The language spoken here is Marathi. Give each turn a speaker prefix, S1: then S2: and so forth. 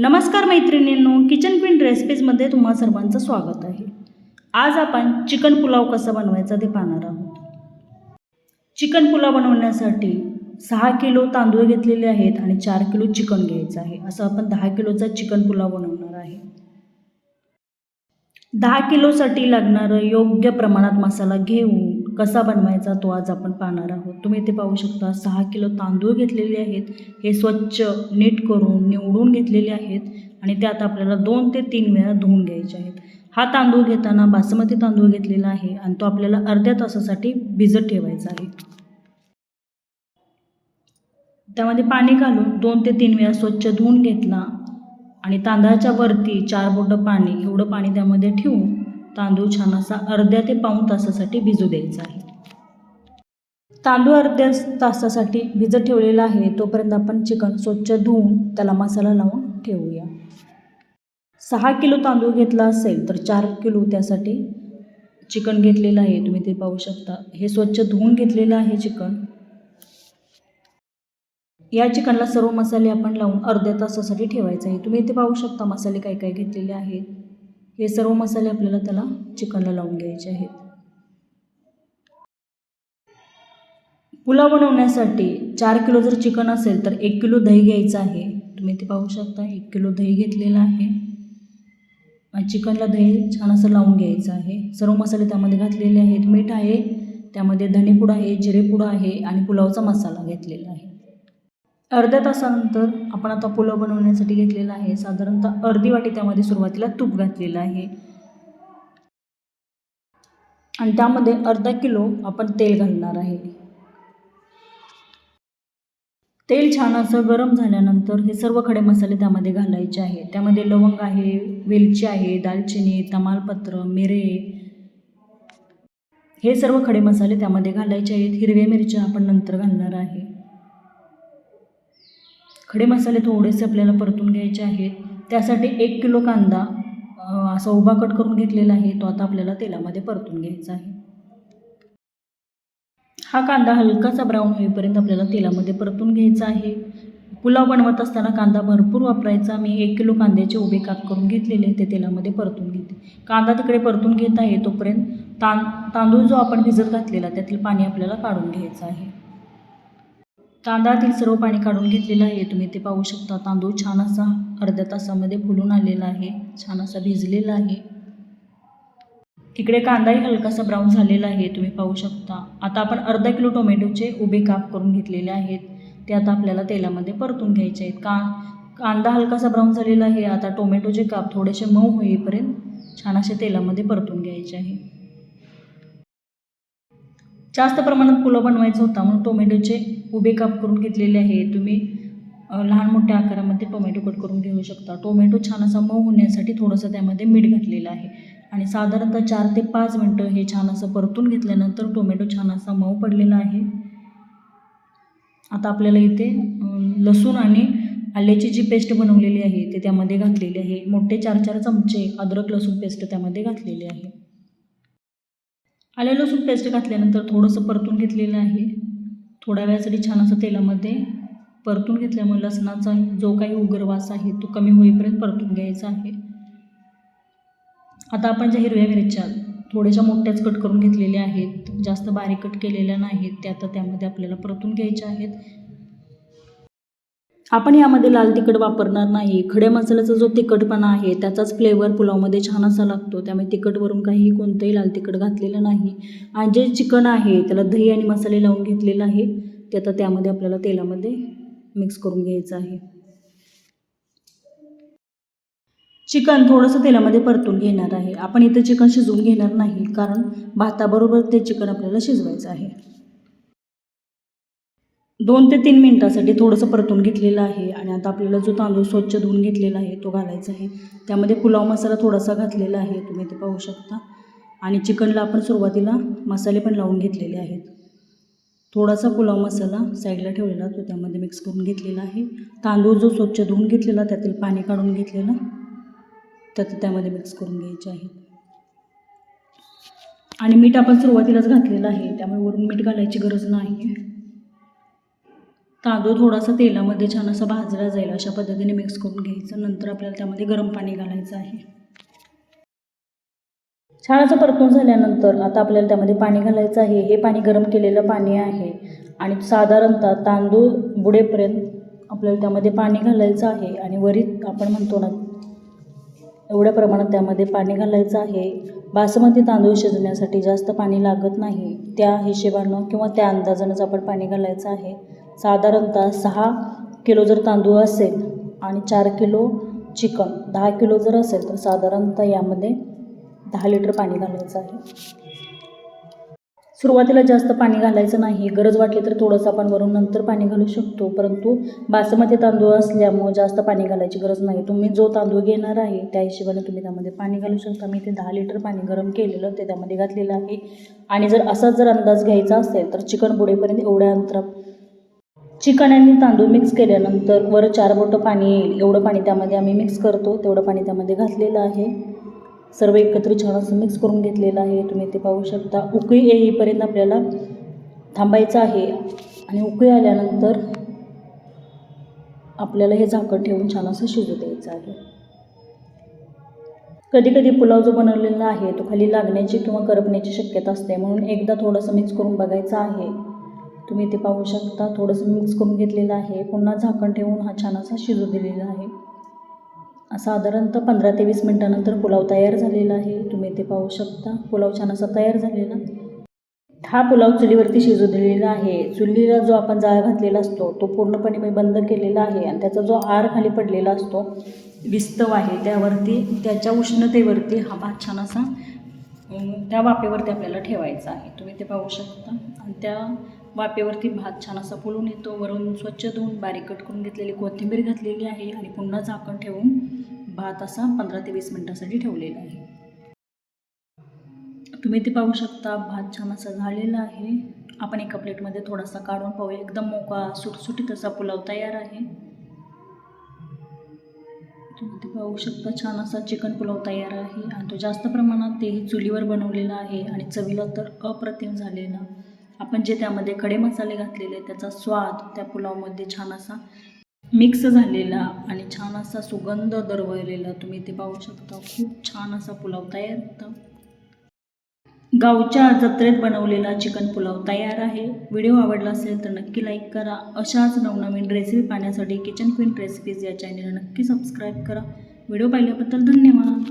S1: नमस्कार मैत्रिणींनो किचन क्वीन रेसिपीजमध्ये तुम्हा सर्वांचं स्वागत आहे. आज आपण चिकन पुलाव कसा बनवायचा ते पाहणार आहोत. चिकन पुलाव बनवण्यासाठी सहा किलो तांदूळ घेतलेले आहेत आणि चार किलो चिकन घ्यायचं आहे. असं आपण दहा किलोचा चिकन पुलाव बनवणार आहे. दहा किलोसाठी लागणारं योग्य प्रमाणात मसाला घेऊन कसा बनवायचा तो आज आपण पाहणार आहोत. तुम्ही इथे पाहू शकता सहा किलो तांदूळ घेतलेले आहेत. हे स्वच्छ नीट करून निवडून घेतलेले आहेत आणि त्यात आपल्याला दोन ते तीन वेळा धुवून घ्यायचे आहेत. हा तांदूळ घेताना बासमती तांदूळ घेतलेला आहे आणि तो आपल्याला अर्ध्या तासासाठी भिजत ठेवायचा आहे. त्यामध्ये पाणी घालून दोन ते तीन वेळा स्वच्छ धुवून घेतला आणि तांदळाच्या वरती चार बोटं पाणी एवढं पाणी त्यामध्ये ठेवून तांदूळ छान असा अर्ध्या ते पाऊण तासासाठी भिजू द्यायचा आहे. तांदूळ अर्ध्या तासासाठी भिजत ठेवलेला आहे तोपर्यंत आपण चिकन स्वच्छ धुवून त्याला मसाला लावून ठेवूया. सहा किलो तांदूळ घेतला असेल तर चार किलो त्यासाठी चिकन घेतलेलं आहे. तुम्ही ते पाहू शकता. हे स्वच्छ धुवून घेतलेलं आहे चिकन. या चिकनला सर्व मसाले आपण लावून अर्ध्या तासासाठी ठेवायचं आहे. तुम्ही इथे पाहू शकता मसाले काय काय घेतलेले आहेत. हे सर्व मसाले आपल्याला त्याला चिकनला लावून घ्यायचे आहेत. पुलाव बनवण्यासाठी चार किलो जर चिकन असेल तर एक किलो दही घ्यायचं आहे. तुम्ही इथे पाहू शकता एक किलो दही घेतलेलं आहे. चिकनला दही छान असं लावून घ्यायचं आहे. सर्व मसाले त्यामध्ये घातलेले आहेत. मीठ आहे त्यामध्ये धनेपूड आहे जिरेपूड आहे आणि पुलावचा मसाला घेतलेला आहे. अर्ध्या तासानंतर आपण आता पुलाव बनवण्यासाठी घेतलेला आहे. साधारणतः अर्धी वाटी त्यामध्ये सुरुवातीला तूप घातलेलं आहे. आणि त्यामध्ये अर्धा किलो आपण तेल घालणार आहे. तेल छान असं गरम झाल्यानंतर हे सर्व खडे मसाले त्यामध्ये घालायचे आहे त्यामध्ये लवंग आहे वेलची आहे दालचिनी तमालपत्र मिरे हे सर्व खडे मसाले त्यामध्ये घालायचे आहेत. हिरव्या मिरच्या आपण नंतर घालणार आहे. खडे मसाले थोडेसे आपल्याला परतून घ्यायचे आहेत. त्यासाठी एक किलो कांदा असा उभा कट करून घेतलेला आहे. तो आता आपल्याला तेलामध्ये परतून घ्यायचा आहे. हा कांदा हलकासा ब्राऊन होईपर्यंत आपल्याला तेलामध्ये परतून घ्यायचा आहे. पुलाव बनवत असताना कांदा भरपूर वापरायचा. मी एक किलो कांद्याचे उभे काप करून घेतलेले ते तेलामध्ये परतून घेते. कांदा तिकडे परतून घेत आहे. तोपर्यंत तां तांदूळ जो आपण भिजत घातलेला त्यातील पाणी आपल्याला काढून घ्यायचं आहे. तांदळातील सर्व पाणी काढून घेतलेलं आहे. तुम्ही ते पाहू शकता. तांदूळ छान असा अर्ध्या तासामध्ये फुलून आलेला आहे. छान असा भिजलेला आहे. इकडे कांदाही हलकासा ब्राऊन झालेला आहे. तुम्ही पाहू शकता. आता आपण अर्धा किलो टोमॅटोचे उभे काप करून घेतलेले आहेत. ते आता आपल्याला तेलामध्ये परतून घ्यायचे आहेत. का कांदा हलकासा ब्राऊन झालेला आहे. आता टोमॅटोचे काप थोडेसे मऊ होईपर्यंत छान असे तेलामध्ये परतून घ्यायचे आहे. जास्त प्रमाणात पुलाव बनवायचा होता म्हणून टोमॅटोचे उभे काप करून घेतलेले आहे तुम्ही लहान मोठ्या आकारामध्ये टोमॅटो कट करून घेऊ शकता. टोमॅटो छान असा मऊ होण्यासाठी थोडंसं त्यामध्ये मीठ घातलेलं आहे. आणि साधारणतः चार ते पाच मिनटं हे छान असं परतून घेतल्यानंतर टोमॅटो छान असा मऊ पडलेला आहे. आता आपल्याला इथे लसूण आणि आल्याची जी पेस्ट बनवलेली आहे ते त्यामध्ये घातलेली आहे. मोठे चार चार चमचे अद्रक लसूण पेस्ट त्यामध्ये घातलेली आहे. आले लसूण पेस्ट घातल्यानंतर थोडंसं परतून घेतलेलं आहे. थोड्या वेळासाठी छान असं तेलामध्ये परतून घेतल्यामुळे लसणाचा जो काही उग्रवास आहे तो कमी होईपर्यंत परतून घ्यायचा आहे. आता आपण ज्या हिरव्या मिरच्या थोड्याशा मोठ्याच कट करून घेतलेल्या आहेत जास्त बारीक कट केलेल्या नाहीत त्या आता त्यामध्ये आपल्याला परतून घ्यायच्या आहेत. आपण यामध्ये लाल तिखट वापरणार नाही. खड्या मसाल्याचा जो तिखटपणा आहे त्याचाच फ्लेवर पुलावमध्ये छान असा लागतो. त्यामुळे तिखटवरून काही कोणतंही लाल तिखट घातलेलं नाही. आणि जे चिकन आहे त्याला दही आणि मसाले लावून घेतलेलं आहे ते आता त्यामध्ये आपल्याला तेलामध्ये मिक्स करून घ्यायचं आहे. चिकन थोडंसं तेलामध्ये परतून घेणार आहे. आपण इथं चिकन शिजवून घेणार नाही कारण भाताबरोबर ते चिकन आपल्याला शिजवायचं आहे. दोन ते तीन मिनटासाठी थोडंसं परतून घेतलेलं आहे आणि आता आपल्याला जो तांदूळ स्वच्छ धुवून घेतलेला आहे तो घालायचा आहे. त्यामध्ये पुलाव मसाला थोडासा घातलेला आहे तुम्ही ते पाहू शकता. आणि चिकनला आपण सुरुवातीला मसाले पण लावून घेतलेले आहेत. थोडासा पुलाव मसाला साईडला ठेवलेला तो त्यामध्ये मिक्स करून घेतलेला आहे. तांदूळ जो स्वच्छ धुवून घेतलेला त्यातील पाणी काढून घेतलेलं त्यात त्यामध्ये मिक्स करून घ्यायचे आहे. आणि मीठ आपण सुरुवातीलाच घातलेलं आहे त्यामुळे वरून मीठ घालायची गरज नाही तांदूळ थोडासा तेलामध्ये छान असा भाजला जाईल अशा पद्धतीने मिक्स करून घ्यायचं. नंतर आपल्याला त्यामध्ये गरम पाणी घालायचं आहे. छान असं परतून झाल्यानंतर आता आपल्याला त्यामध्ये पाणी घालायचं आहे. हे पाणी गरम केलेलं पाणी आहे. आणि साधारणतः तांदूळ बुडेपर्यंत आपल्याला त्यामध्ये पाणी घालायचं आहे. आणि वरीत आपण म्हणतो ना एवढ्या प्रमाणात त्यामध्ये पाणी घालायचं आहे. बासमती तांदूळ शिजण्यासाठी जास्त पाणी लागत नाही. त्या हिशेबानं किंवा त्या अंदाजानंच आपण पाणी घालायचं आहे. साधारणतः सहा किलो जर तांदूळ असेल आणि चार किलो चिकन दहा किलो जर असेल तर साधारणतः यामध्ये दहा लिटर पाणी घालायचं आहे. सुरुवातीला जास्त पाणी घालायचं नाही. गरज वाटली तर थोडंसं आपण वरून नंतर पाणी घालू शकतो परंतु बासमती तांदूळ असल्यामुळे जास्त पाणी घालायची गरज नाही. तुम्ही जो तांदूळ घेणार आहे त्या हिशोबाने तुम्ही त्यामध्ये पाणी घालू शकता. मी ते दहा लिटर पाणी गरम केलेलं ते त्यामध्ये घातलेलं आहे. आणि जर असाच जर अंदाज घ्यायचा असेल तर चिकन बुडेपर्यंत एवढ्या अंतरा चिकन आणि तांदूळ मिक्स केल्यानंतर वर चार बोटं पाणी येईल. एवढं पाणी त्यामध्ये आम्ही मिक्स करतो. तेवढं पाणी त्यामध्ये घातलेलं आहे. सर्व एकत्र छान असं मिक्स करून घेतलेलं आहे. तुम्ही ते पाहू शकता. उकळी येईपर्यंत आपल्याला थांबायचं आहे. आणि उकळी आल्यानंतर आपल्याला हे झाकण ठेवून छान असं शिजू द्यायचं आहे. कधी कधी पुलाव जो बनवलेला आहे तो खाली लागण्याची किंवा करपण्याची शक्यता असते. म्हणून एकदा थोडंसं मिक्स करून बघायचं आहे. तुम्ही ते पाहू शकता. थोडंसं मिक्स करून घेतलेलं आहे. पुन्हा झाकण ठेवून हा छान असा शिजू दिलेला आहे. साधारणतः पंधरा ते वीस मिनटानंतर पुलाव तयार झालेला आहे. तुम्ही ते पाहू शकता. पुलाव छान असा तयार झालेला. हा पुलाव चुलीवरती शिजू दिलेला आहे. चुलीला जो आपण जाळ घातलेला असतो तो पूर्णपणे मी बंद केलेला आहे आणि त्याचा जो आर खाली पडलेला असतो विस्तव आहे. त्यावरती त्याच्या उष्णतेवरती हा भात छान असा त्या वाफेवरती आपल्याला ठेवायचा आहे. तुम्ही ते पाहू शकता. आणि त्या वाफेवरती भात छान असा फुलून येतो. वरून स्वच्छ धुवून बारीक कट करून घेतलेली कोथिंबीर घातलेली आहे आणि पुन्हा झाकण ठेवून भात असा पंधरा ते वीस मिनटासाठी ठेवलेला आहे. तुम्ही ते पाहू शकता भात छान असा झालेला आहे. आपण एका प्लेटमध्ये थोडासा काढून पाहू एकदम मोका सुटसुटीत असा पुलाव तयार आहे. तुम्ही ते पाहू शकता छान असा चिकन पुलाव तयार आहे. आणि तो जास्त प्रमाणात तेही चुलीवर बनवलेला आहे आणि चवीला तर अप्रतिम झालेला. आपण जे त्यामध्ये खडे मसाले घातलेले त्याचा स्वाद त्या पुलावमध्ये छान असा मिक्स झालेला आणि छान असा सुगंध दरवळलेला तुम्ही ते पाहू शकता. खूप छान असा पुलाव तयार होता. गावच्या जत्रेत बनवलेला चिकन पुलाव तयार आहे. व्हिडिओ आवडला असेल तर नक्की लाईक करा. अशाच नवनवीन रेसिपी पाहण्यासाठी किचन क्वीन रेसिपीज या चॅनलला नक्की सबस्क्राईब करा. व्हिडिओ पाहिल्याबद्दल धन्यवाद.